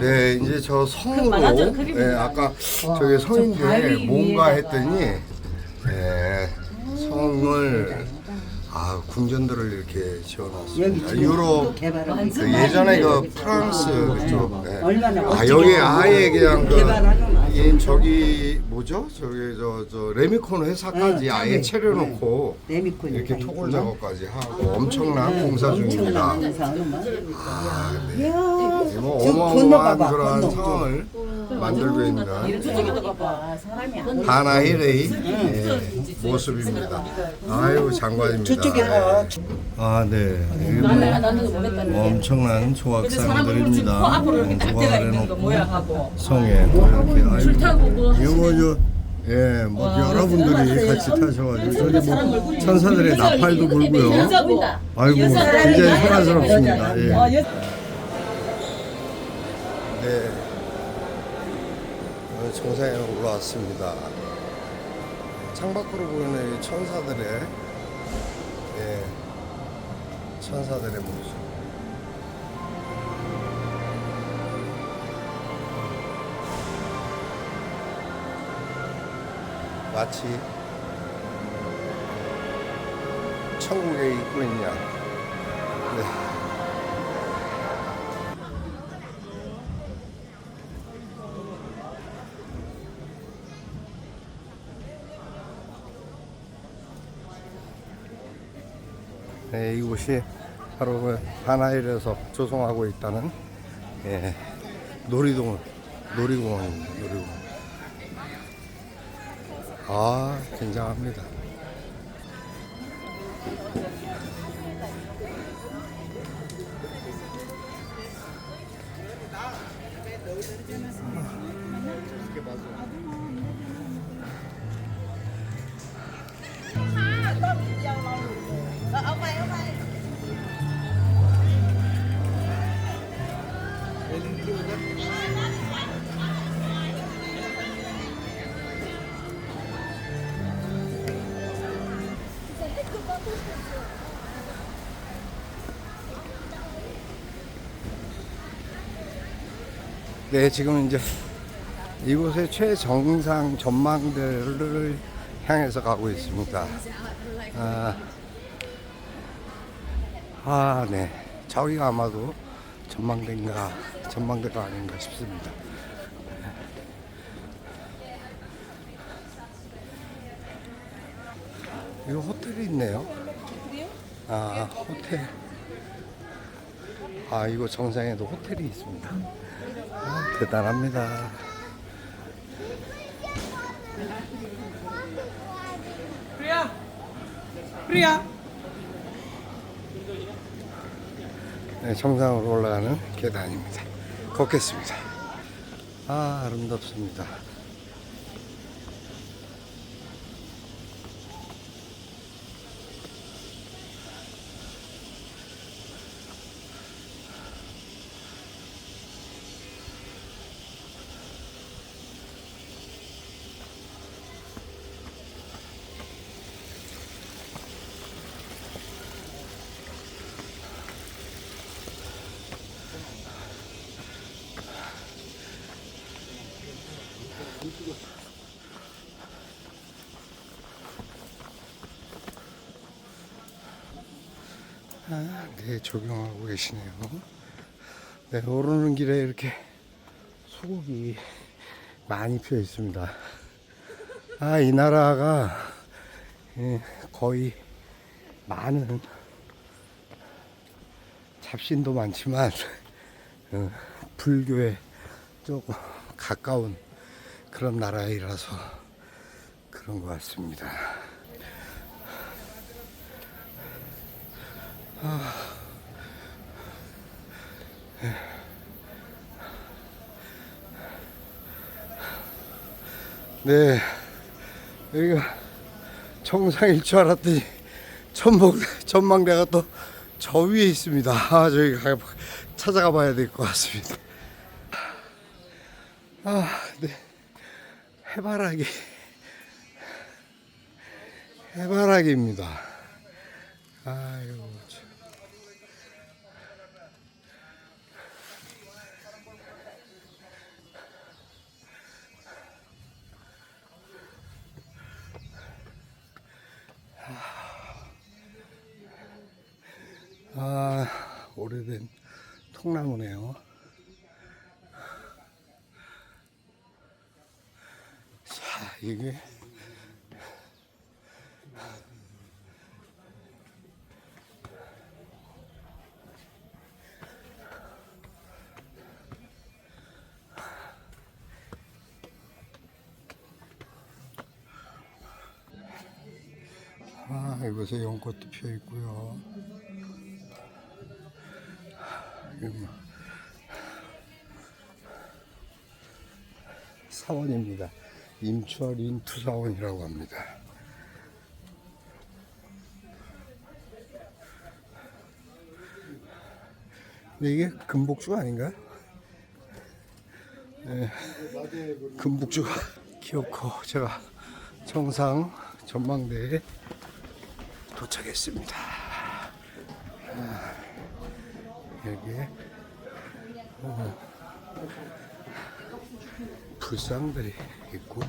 네, 이제 저 성으로, 네, 아까 저기 성인데 바위 뭔가. 했더니, 네, 성을, 아, 궁전들을 이렇게 지어놨습니다. 유럽, 그 예전에 그 프랑스 그쪽, 네. 얼마나 아, 멋지게 여기 하고 아예 그냥 그, 개발하는 거이 저기, 뭐죠? 저기, 저, 저, 레미콘 회사까지 네, 아예 네, 차려놓고, 레미콘 이렇게 토굴 작업까지 하고 엄청난 공사 중입니다. 엄청난 거. 아, 네. 이야, 뭐저 어마어마한 그런 건너. 성을 만들고 있는 봐봐. 사람이 안 하나히레이 예, 모습입니다. 아유 장관입니다. 저쪽에 봐. 아 네. 엄청난 거 뭐야 하고. 성에 뭐 이렇게 줄 타고 뭐 이거 저 예, 뭐 여러분들이 같이 타셔가지고 저기 뭐 천사들의 나팔도 불고요. 아이고 굉장히 소란스럽습니다. 예. 어, 여- 네. 정상에 올라왔습니다. 창밖으로 보이는 이 천사들의 예, 천사들의 모습. 마치 천국에 있고 있냐. 네. 네, 이곳이 바로 그 하나일에서 조성하고 있다는 예, 놀이동 놀이공원입니다. 놀이공원. 아, 굉장합니다. 네, 지금 이제 이곳의 최정상 전망대를 향해서 가고 있습니다. 아, 아, 네. 저기가 아마도 전망대인가, 전망대가 아닌가 싶습니다. 이거 호텔이 있네요. 아, 호텔. 아, 이거 정상에도 호텔이 있습니다. 아, 대단합니다. 프리야 프리야 네, 정상으로 올라가는 계단입니다. 걷겠습니다. 아, 아름답습니다. 아, 네, 조경하고 계시네요. 네, 오르는 길에 이렇게 소고기 많이 피어 있습니다. 아, 이 나라가 예, 거의 많은 잡신도 많지만 어, 불교에 조금 가까운 그런 나라이라서 그런 것 같습니다. 네, 여기가 정상일 줄 알았더니 전망, 전망대가 또 저 위에 있습니다. 아, 저기 가, 찾아가 봐야 될 것 같습니다. 아, 네. 해바라기. 해바라기입니다. 아유, 통나무네요. 자, 이게 아, 이곳에 연꽃도 피어 있고요. 이거 뭐 사원입니다. 임추월 인투사원이라고 합니다. 근데 이게 금복주가 아닌가요? 네, 금복주가 기어코 제가 정상 전망대에 도착했습니다. 아, 여기에. 어, 불상들이 있고.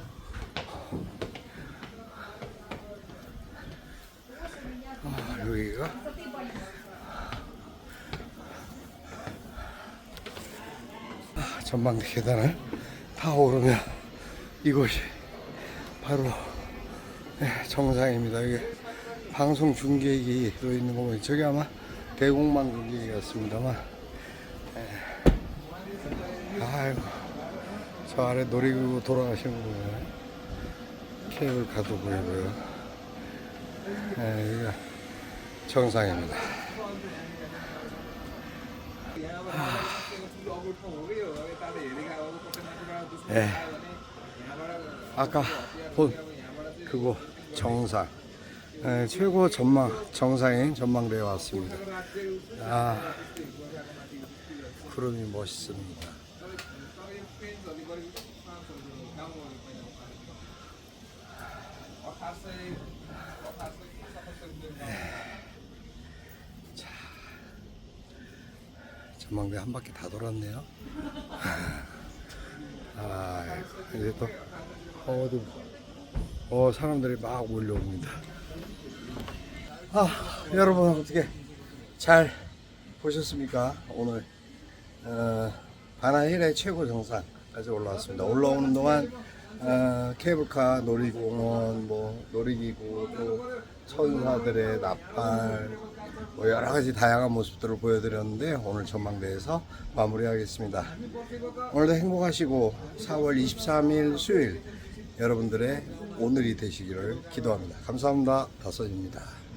아, 여기가. 아, 전망대 계단을 다 오르면 이곳이 바로 네, 정상입니다. 이게 방송 중계기로 있는 거 보면 저기 아마 같습니다만 예. 아이고 저 아래 놀이기구 돌아가시는 거 보면 케이블 가도 보이고요. 예, 정상입니다. 예. 아까 본 그거 정상 예, 최고 전망 정상인 전망대에 왔습니다. 아 구름이 멋있습니다. 전망대 한 바퀴 다 돌았네요. 아 이제 또 어디 어 사람들이 막 몰려옵니다. 아 여러분 어떻게 잘 보셨습니까? 오늘 어, 바나힐의 최고 정상까지 올라왔습니다. 올라오는 동안 어, 케이블카 놀이공원, 뭐 놀이기구, 또 천사들의 나팔, 뭐 여러 가지 다양한 모습들을 보여드렸는데 오늘 전망대에서 마무리하겠습니다. 오늘도 행복하시고 4월 23일 수요일 여러분들의 오늘이 되시기를 기도합니다. 감사합니다. 다섯입니다.